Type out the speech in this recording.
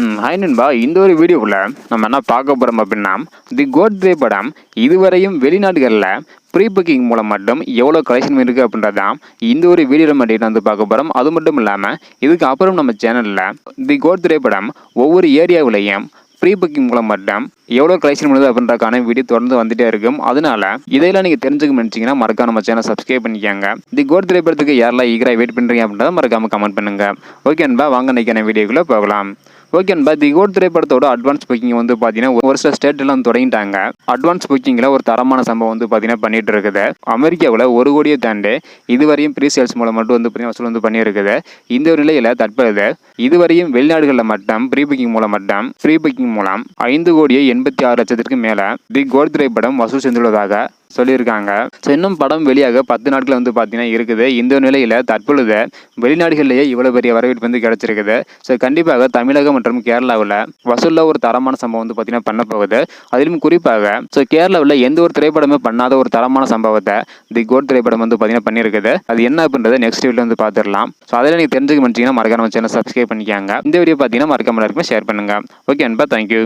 ம், ஹாய் நண்பா. இந்த ஒரு வீடியோவில் நம்ம என்ன பார்க்க போகிறோம் அப்படின்னா தி கோட் திரைப்படம் இதுவரையும் வெளிநாடுகளில் ப்ரீ புக்கிங் மூலம் மட்டும் எவ்வளோ கலெக்ஷன் இருக்குது அப்படின்றதான் இந்த ஒரு வீடியோவில் மட்டும் வந்து பார்க்க போகிறோம் அது மட்டும் இல்லாமல் இதுக்கு அப்புறம் நம்ம சேனலில் தி கோட் திரைப்படம் ஒவ்வொரு ஏரியாவிலையும் ப்ரீ புக்கிங் மூலம் மட்டும் எவ்வளோ கலெக்ஷன் பண்ணுது அப்படின்றக்கான வீடியோ தொடர்ந்து வந்துட்டே இருக்கும். அதனால இதையெல்லாம் நீங்கள் தெரிஞ்சுக்க நினச்சிங்கன்னா மறக்காம நம்ம சேனல் சப்ஸ்கிரைப் பண்ணிக்கோங்க. தி கோட் திரைப்படத்துக்கு யாரெல்லாம் ஈகராக வெயிட் பண்ணுறீங்க அப்படின்றத மறக்காம கமெண்ட் பண்ணுங்க. ஓகே அன்பா வாங்க நினைக்கிற வீடியோக்குள்ளே போகலாம். ஓகே நண்பா தி கோட் திரைப்படத்தோட அட்வான்ஸ் புக்கிங் வந்து பார்த்தீங்கன்னா ஒரு சில ஸ்டேட்லாம் தொடங்கிட்டாங்க. அட்வான்ஸ் புக்கிங்கில் ஒரு தரமான சம்பவம் வந்து பார்த்தீங்கன்னா பண்ணிட்டு இருக்குது அமெரிக்காவில் ஒரு கோடியை தாண்டி இதுவரையும் ப்ரீ சேல்ஸ் மூலம் மட்டும் வந்து பார்த்தீங்கன்னா வசூல் வந்து பண்ணியிருக்குது. இந்த ஒரு நிலையில் தற்பொழுது இதுவரையும் வெளிநாடுகளில் மட்டும் ப்ரீ புக்கிங் மூலம் மட்டும் ஃப்ரீ புக்கிங் மூலம் ஐந்து கோடியே எண்பத்தி ஆறு லட்சத்திற்கு மேலே தி கோட் திரைப்படம் வசூல் செஞ்சுள்ளதாக சொல்லியிருக்காங்க. ஸோ இன்னும் படம் வெளியாக பத்து நாட்கள் வந்து பார்த்தீங்கன்னா இருக்குது. இந்த நிலையில் தற்பொழுது வெளிநாடுகளிலேயே இவ்வளோ பெரிய வரவேற்பு வந்து கிடைச்சிருக்குது. ஸோ கண்டிப்பாக தமிழகம் மற்றும் கேரளாவில் வசூலில் ஒரு தரமான சம்பவம் வந்து பார்த்தீங்கன்னா பண்ண போகுது. அதிலும் குறிப்பாக ஸோ கேரளாவில் எந்த ஒரு திரைப்படமே பண்ணாத ஒரு தரமான சம்பவத்தை தி கோட் திரைப்படம் வந்து பார்த்தீங்கன்னா பண்ணியிருக்குது. அது என்ன அப்படின்றத நெக்ஸ்ட் வீடியோ வந்து பார்த்துடலாம் ஸோ அதில் நீங்கள் தெரிஞ்சுக்க முடிச்சிங்கன்னா மறக்காம சேனல் சப்ஸ்கிரைப் பண்ணிக்காங்க. இந்த வீடியோ பார்த்தீங்கன்னா மறக்காம எல்லாருக்குமே ஷேர் பண்ணுங்க. ஓகே அன்பா தேங்க்யூ